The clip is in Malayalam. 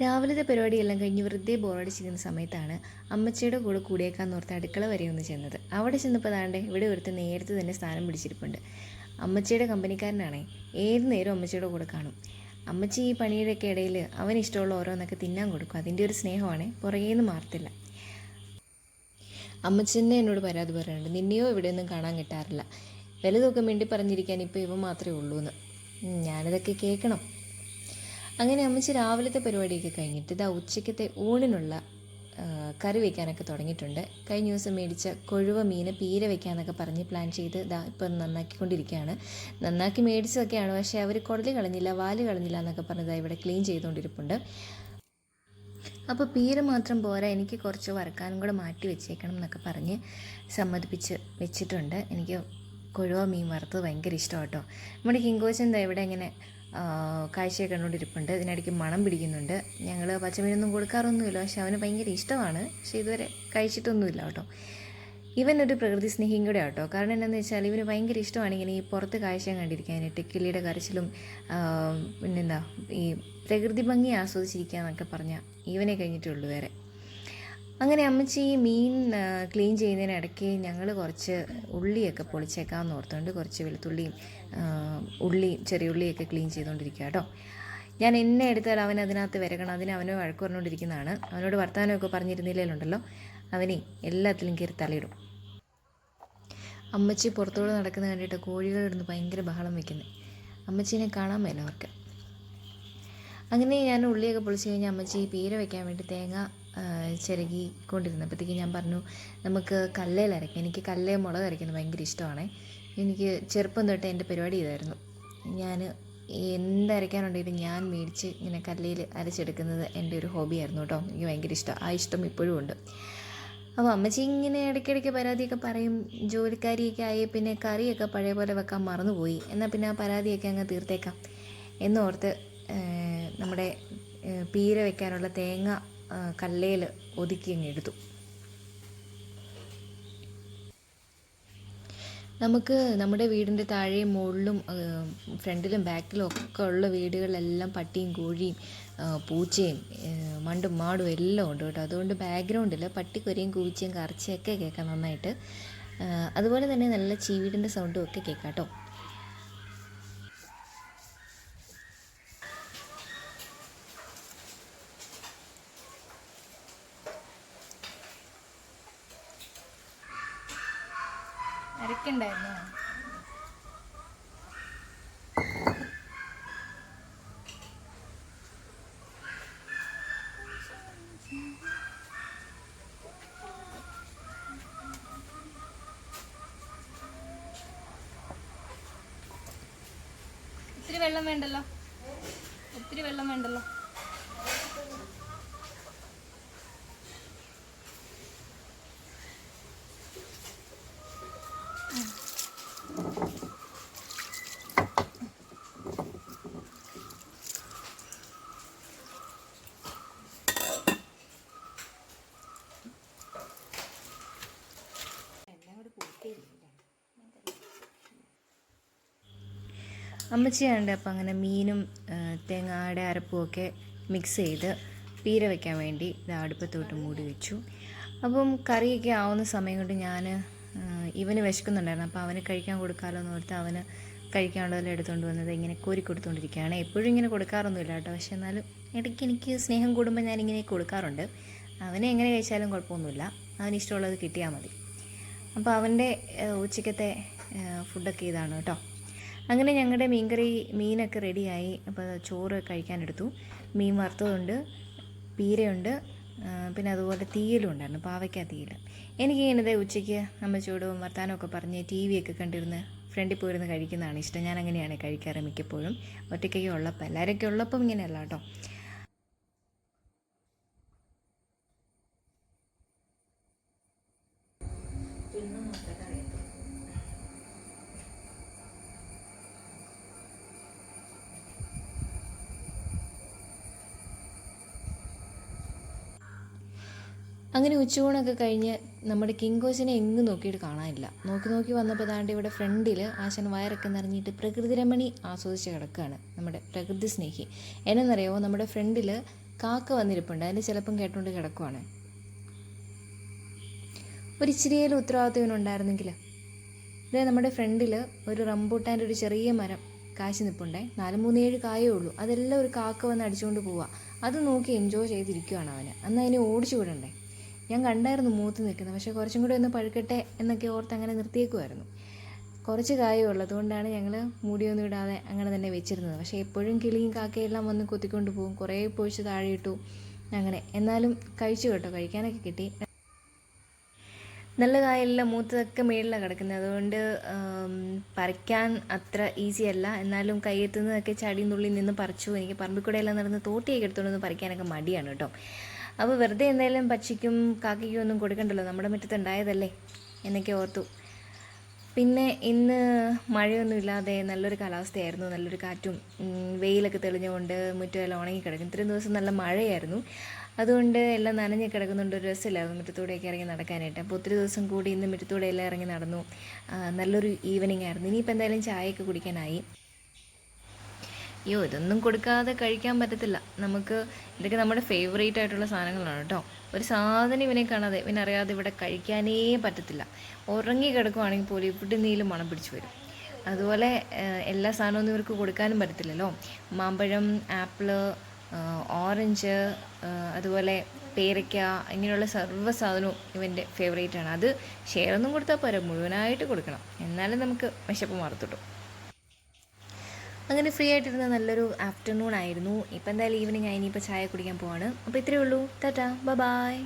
രാവിലത്തെ പരിപാടിയെല്ലാം കഴിഞ്ഞ് വെറുതെ ബോറടിച്ചിരിക്കുന്ന സമയത്താണ് അമ്മച്ചിയുടെ കൂടെ കൂടിയേക്കാൻ നോർത്ത് അടുക്കള വരെ ഒന്ന് ചെന്നത്. അവിടെ ചെന്നപ്പോൾ താണ്ടെ ഇവിടെ ഒരുത്ത് നേരത്തെ തന്നെ സ്ഥാനം പിടിച്ചിരിപ്പുണ്ട്. അമ്മച്ചിയുടെ കമ്പനിക്കാരനാണേ. ഏത് നേരം അമ്മച്ചിയുടെ കൂടെ കാണും. അമ്മച്ചി ഈ പണിയുടെയൊക്കെ ഇടയിൽ അവന് ഇഷ്ടമുള്ള ഓരോന്നൊക്കെ തിന്നാൻ കൊടുക്കും. അതിന്റെ ഒരു സ്നേഹമാണ്. പുറകേന്ന് മാറത്തില്ല. അമ്മച്ചെന്നെ എന്നോട് പരാതി പറയുന്നുണ്ട് നിന്നെയോ ഇവിടെ ഒന്നും കാണാൻ കിട്ടാറില്ല. വിലതൊക്കെ മിണ്ടി പറഞ്ഞിരിക്കാൻ ഇപ്പോൾ ഇവ മാത്രമേ ഉള്ളൂ എന്ന് ഞാനിതൊക്കെ കേൾക്കണം. അങ്ങനെ അമ്മച്ചി രാവിലത്തെ പരിപാടിയൊക്കെ കഴിഞ്ഞിട്ട് ഇതാ ഉച്ചയ്ക്കത്തെ ഊണിനുള്ള കറി വയ്ക്കാനൊക്കെ തുടങ്ങിയിട്ടുണ്ട്. കഴിഞ്ഞ ദിവസം മേടിച്ച കൊഴുവ മീൻ പീര വയ്ക്കാന്നൊക്കെ പറഞ്ഞ് പ്ലാൻ ചെയ്ത് ഇതാ ഇപ്പം നന്നാക്കിക്കൊണ്ടിരിക്കുകയാണ്. നന്നാക്കി മേടിച്ചതൊക്കെയാണ്. പക്ഷേ അവർ കുടലി കളഞ്ഞില്ല വാൽ കളഞ്ഞില്ല എന്നൊക്കെ പറഞ്ഞത് ഇവിടെ ക്ലീൻ ചെയ്തുകൊണ്ടിരിപ്പുണ്ട്. അപ്പോൾ പീര മാത്രം പോരാ എനിക്ക് കുറച്ച് വറുക്കാനും കൂടെ മാറ്റി വെച്ചേക്കണം എന്നൊക്കെ പറഞ്ഞ് സമ്മതിപ്പിച്ച് വെച്ചിട്ടുണ്ട്. എനിക്ക് കൊഴുവ മീൻ വറുത്തത് ഭയങ്കര ഇഷ്ടമാണ് കേട്ടോ നമ്മുടെ കിങ്കോച്ചൻ എന്താ ഇവിടെ ഇങ്ങനെ കാഴ്ചയൊക്കെ കണ്ടുകൊണ്ടിരിപ്പുണ്ട്. ഇതിനിടയ്ക്ക് മണം പിടിക്കുന്നുണ്ട്. ഞങ്ങൾ പച്ചമീനൊന്നും കൊടുക്കാറൊന്നുമില്ല. പക്ഷെ അവന് ഭയങ്കര ഇഷ്ടമാണ്. പക്ഷെ ഇതുവരെ കഴിച്ചിട്ടൊന്നുമില്ല കേട്ടോ. ഇവനൊരു പ്രകൃതി സ്നേഹിയും കൂടെ ആട്ടോ. കാരണം എന്താണെന്ന് വെച്ചാൽ ഇവന് ഭയങ്കര ഇഷ്ടമാണ് ഇങ്ങനെ ഈ പുറത്ത് കാഴ്ച കണ്ടിരിക്കാനായിട്ട് കിളിയുടെ കരച്ചിലും പിന്നെന്താ ഈ പ്രകൃതി ഭംഗി ആസ്വദിച്ചിരിക്കുക എന്നൊക്കെ പറഞ്ഞാൽ ഇവനെ കഴിഞ്ഞിട്ടുള്ളൂ വേറെ. അങ്ങനെ അമ്മച്ചി ഈ മീൻ ക്ലീൻ ചെയ്യുന്നതിനിടയ്ക്ക് ഞങ്ങൾ കുറച്ച് ഉള്ളിയൊക്കെ പൊളിച്ചേക്കാമെന്ന് ഓർത്തുകൊണ്ട് കുറച്ച് വെളുത്തുള്ളിയും ഉള്ളിയും ചെറിയ ഉള്ളിയൊക്കെ ക്ലീൻ ചെയ്തുകൊണ്ടിരിക്കുക കേട്ടോ ഞാൻ എന്നെ എടുത്താൽ അവൻ അതിനകത്ത് വരക്കണം അതിന് അവനെ വഴക്ക് പറഞ്ഞുകൊണ്ടിരിക്കുന്നതാണ് അവനോട് വർത്തമാനമൊക്കെ പറഞ്ഞിരുന്നില്ലേലുണ്ടല്ലോ അവനെ എല്ലാത്തിലും കയറി തലയിടും അമ്മച്ചി പുറത്തോട് നടക്കുന്ന കണ്ടിട്ട് കോഴികളിടുന്ന് ഭയങ്കര ബഹളം വയ്ക്കുന്നത് അമ്മച്ചീനെ കാണാൻ മേല അവർക്ക്. അങ്ങനെ ഞാൻ ഉള്ളിയൊക്കെ പൊളിച്ച് കഴിഞ്ഞാൽ അമ്മച്ചി പീര വയ്ക്കാൻ വേണ്ടി തേങ്ങ ചിരകിക്കൊണ്ടിരുന്നപ്പോഴത്തേക്ക് ഞാൻ പറഞ്ഞു നമുക്ക് കല്ലയിൽ അരയ്ക്കാം. എനിക്ക് കല്ലേ മുളക് അരയ്ക്കുന്നത് ഭയങ്കര ഇഷ്ടമാണ്. എനിക്ക് ചെറുപ്പം തൊട്ട് എന്റെ പരിപാടി ഇതായിരുന്നു. ഞാൻ എന്തരയ്ക്കാനുണ്ടെങ്കിലും ഞാൻ മേടിച്ച് ഇങ്ങനെ കല്ലയിൽ അരച്ചെടുക്കുന്നത് എന്റെ ഒരു ഹോബിയായിരുന്നു കേട്ടോ. എനിക്ക് ഭയങ്കര ഇഷ്ടം. ആ ഇഷ്ടം ഇപ്പോഴും ഉണ്ട്. അപ്പോൾ അമ്മച്ചി ഇങ്ങനെ ഇടയ്ക്കിടയ്ക്ക് പരാതിയൊക്കെ പറയും. ജോലിക്കാരിയൊക്കെ ആയി പിന്നെ കറിയൊക്കെ പഴയ പോലെ വെക്കാൻ മറന്നുപോയി. എന്നാൽ പിന്നെ ആ പരാതിയൊക്കെ അങ്ങ് തീർത്തേക്കാം. എന്നോർത്ത് നമ്മുടെ പീര വെക്കാനുള്ള തേങ്ങ കല്ലയിൽ ഒതുക്കി അങ്ങ് എഴുതും നമുക്ക് നമ്മുടെ വീടിന്റെ താഴെയും മുകളിലും ഫ്രണ്ടിലും ബാക്കിലും ഒക്കെ ഉള്ള വീടുകളെല്ലാം പട്ടിയും കോഴിയും പൂച്ചയും മണ്ടും മാടും എല്ലാം ഉണ്ട് കേട്ടോ. അതുകൊണ്ട് ബാക്ക്ഗ്രൗണ്ടിൽ പട്ടിക്കൊരയും കൂച്ചയും കറച്ചയൊക്കെ കേൾക്കാം നന്നായിട്ട്. അതുപോലെ തന്നെ നല്ല ചീവീടിന്റെ സൗണ്ടും ഒക്കെ കേൾക്കാം കേട്ടോ. അരക്കണ്ടായിരുന്നോ. ഒത്തിരി വെള്ളം വേണ്ടല്ലോ? ഒത്തിരി വെള്ളം വേണ്ടല്ലോ? അമ്മച്ചിയുണ്ട് അപ്പം അങ്ങനെ മീനും തേങ്ങയുടെ അരപ്പും ഒക്കെ മിക്സ് ചെയ്ത് പീര വയ്ക്കാൻ വേണ്ടി ഇത് അടുപ്പത്തോട്ട് മൂടി വെച്ചു. അപ്പം കറിയൊക്കെ ആവുന്ന സമയം കൊണ്ട് ഞാൻ ഇവന് വിശക്കുന്നുണ്ടായിരുന്നു. അപ്പോൾ അവന് കഴിക്കാൻ കൊടുക്കാമല്ലോ എന്ന് ഓർത്ത് അവന് കഴിക്കാനുള്ളതെല്ലാം എടുത്തുകൊണ്ട് വന്നത് ഇങ്ങനെ കോരി കൊടുത്തുകൊണ്ടിരിക്കുകയാണ് എപ്പോഴും ഇങ്ങനെ കൊടുക്കാറൊന്നുമില്ല കേട്ടോ. പക്ഷെ എന്നാലും ഇടയ്ക്ക് എനിക്ക് സ്നേഹം കൂടുമ്പോൾ ഞാനിങ്ങനെ കൊടുക്കാറുണ്ട്. അവനെ എങ്ങനെ കഴിച്ചാലും കുഴപ്പമൊന്നുമില്ല. അവന് ഇഷ്ടമുള്ളത് കിട്ടിയാൽ മതി. അപ്പോൾ അവന്റെ ഉച്ചക്കത്തെ ഫുഡൊക്കെ ഇതാണ് കേട്ടോ. അങ്ങനെ ഞങ്ങളുടെ മീൻകറി മീനൊക്കെ റെഡിയായി. അപ്പോൾ ചോറ് കഴിക്കാനെടുത്തു. മീൻ വറുത്തതുണ്ട് പീരയുണ്ട് പിന്നെ അതുപോലെ തീയലും ഉണ്ടായിരുന്നു പാവയ്ക്ക തീയൽ എനിക്കിങ്ങനെ ഉച്ചയ്ക്ക് അമ്മച്ചോടും വർത്താനമൊക്കെ പറഞ്ഞ് ടി വി ഒക്കെ കണ്ടിരുന്ന് ഫ്രണ്ടിൽ പോയിരുന്ന് കഴിക്കുന്നതാണ് ഇഷ്ടം. ഞാൻ അങ്ങനെയാണ് കഴിക്കാറ് മിക്കപ്പോഴും. ഒറ്റയ്ക്കൊക്കെ ഉള്ളപ്പോൾ എല്ലാവരൊക്കെ ഉള്ളപ്പം ഇങ്ങനെയല്ല കേട്ടോ. അങ്ങനെ ഉച്ചയൂണൊക്കെ കഴിഞ്ഞ് നമ്മുടെ കിങ്കോസിനെ എങ്ങും നോക്കിയിട്ട് കാണാനില്ല. നോക്കി നോക്കി വന്നപ്പോൾ ദാണ്ട് ഇവിടെ ഫ്രണ്ടിൽ ആശൻ വയറൊക്കെ നിറഞ്ഞിട്ട് പ്രകൃതി രമണി ആസ്വദിച്ച് കിടക്കുകയാണ് നമ്മുടെ പ്രകൃതി സ്നേഹി. എന്നറിയാമോ നമ്മുടെ ഫ്രണ്ടിൽ കാക്ക വന്നിരിപ്പുണ്ട്. അതിന് ചിലപ്പം കേട്ടുകൊണ്ട് കിടക്കുവാണ്. ഒരു ഇച്ചിരിയേലും ഉത്തരവാദിത്വം ഉണ്ടായിരുന്നെങ്കിൽ ഇതേ നമ്മുടെ ഫ്രണ്ടിൽ ഒരു റംബൂട്ടാന്റെ ഒരു ചെറിയ മരം കാശി നിൽപ്പുണ്ടേ നാല് മൂന്ന് ഏഴ് കായേ ഉള്ളൂ. അതെല്ലാം ഒരു കാക്ക വന്ന് അടിച്ചുകൊണ്ട് പോവുക അത് നോക്കി എൻജോയ് ചെയ്തിരിക്കുവാണ് അവന്. അന്ന് അതിനെ ഓടിച്ചു വിടണ്ടേ? ഞാൻ കണ്ടായിരുന്നു മൂത്ത് നിൽക്കുന്നത്. പക്ഷേ കുറച്ചും കൂടി ഒന്ന് പഴുക്കട്ടെ എന്നൊക്കെ ഓർത്ത് അങ്ങനെ നിർത്തിയേക്കുമായിരുന്നു കുറച്ച് കായേ കൊണ്ടാണ് അതുകൊണ്ടാണ് ഞങ്ങൾ മൂടിയൊന്നും ഇടാതെ അങ്ങനെ തന്നെ വെച്ചിരുന്നത്. പക്ഷേ എപ്പോഴും കിളിയും കാക്കയെല്ലാം വന്ന് കൊത്തിക്കൊണ്ട് പോകും. കുറേ പൊഴിച്ച് താഴെ ഇട്ടു അങ്ങനെ. എന്നാലും കഴിച്ചു കേട്ടോ. കഴിക്കാനൊക്കെ കിട്ടി. നല്ല കായെല്ലാം മൂത്തതൊക്കെ മേളിലാണ് കിടക്കുന്നത്. അതുകൊണ്ട് പറിക്കാൻ അത്ര ഈസി അല്ല. എന്നാലും കയ്യെത്തുന്നതൊക്കെ ചടിയും തുള്ളി നിന്ന് പറിച്ചു. എനിക്ക് പറമ്പിൽ എല്ലാം നടന്ന് തോട്ടിയൊക്കെ എടുത്തുകൊണ്ടൊന്ന് പറിക്കാനൊക്കെ മടിയാണ് കേട്ടോ. അപ്പോൾ വെറുതെ എന്തായാലും പക്ഷിക്കും കാക്കയ്ക്കും ഒന്നും കൊടുക്കണ്ടല്ലോ? നമ്മുടെ മുറ്റത്തുണ്ടായതല്ലേ? എന്നൊക്കെ ഓർത്തു. പിന്നെ ഇന്ന് മഴയൊന്നുമില്ലാതെ നല്ലൊരു കാലാവസ്ഥയായിരുന്നു. നല്ലൊരു കാറ്റും വെയിലൊക്കെ തെളിഞ്ഞുകൊണ്ട് മുറ്റമെല്ലാം ഉണങ്ങി കിടക്കും ഇത്രയും ദിവസം നല്ല മഴയായിരുന്നു. അതുകൊണ്ട് എല്ലാം നനഞ്ഞ് കിടക്കുന്നുണ്ട്. ഒരു രസമില്ലായിരുന്നു മുറ്റത്തൂടെയൊക്കെ ഇറങ്ങി നടക്കാനായിട്ട്. അപ്പോൾ ഒത്തിരി ദിവസം കൂടി ഇന്ന് മുറ്റത്തൂടെ എല്ലാം ഇറങ്ങി നടന്നു. നല്ലൊരു ഈവനിങ് ആയിരുന്നു ഇനിയിപ്പോൾ എന്തായാലും ചായയൊക്കെ കുടിക്കാനായി. അയ്യോ ഇതൊന്നും കൊടുക്കാതെ കഴിക്കാൻ പറ്റത്തില്ല. നമുക്ക് ഇതൊക്കെ നമ്മുടെ ഫേവറേറ്റ് ആയിട്ടുള്ള സാധനങ്ങളാണ് കേട്ടോ. ഒരു സാധനം ഇവനെ കാണാതെ ഇവനെ അറിയാതെ ഇവിടെ കഴിക്കാനേ പറ്റത്തില്ല. ഉറങ്ങി കിടക്കുവാണെങ്കിൽ പോലും ഇവിടെ നീലും മണം പിടിച്ചു വരും. അതുപോലെ എല്ലാ സാധനമൊന്നും ഇവർക്ക് കൊടുക്കാനും പറ്റത്തില്ലല്ലോ. മാമ്പഴം ആപ്പിൾ ഓറഞ്ച് അതുപോലെ പേരയ്ക്ക ഇങ്ങനെയുള്ള സർവ സാധനവും ഇവന്റെ ഫേവറേറ്റ് ആണ്. അത് ഷെയർ ഒന്നും കൊടുത്താൽ പോരാ മുഴുവനായിട്ട് കൊടുക്കണം. എന്നാലും നമുക്ക് വിശപ്പ് മാറത്തുള്ളൂ. അങ്ങനെ ഫ്രീ ആയിട്ടിരുന്ന നല്ലൊരു ആഫ്റ്റർനൂൺ ആയിരുന്നു. ഇപ്പം എന്തായാലും ഈവനിങ് ആയി. ഇനിയിപ്പോൾ ചായ കുടിക്കാൻ പോവാണ്. അപ്പോൾ ഇത്രയേ ഉള്ളൂ. ടാറ്റാ. ബ ബായ്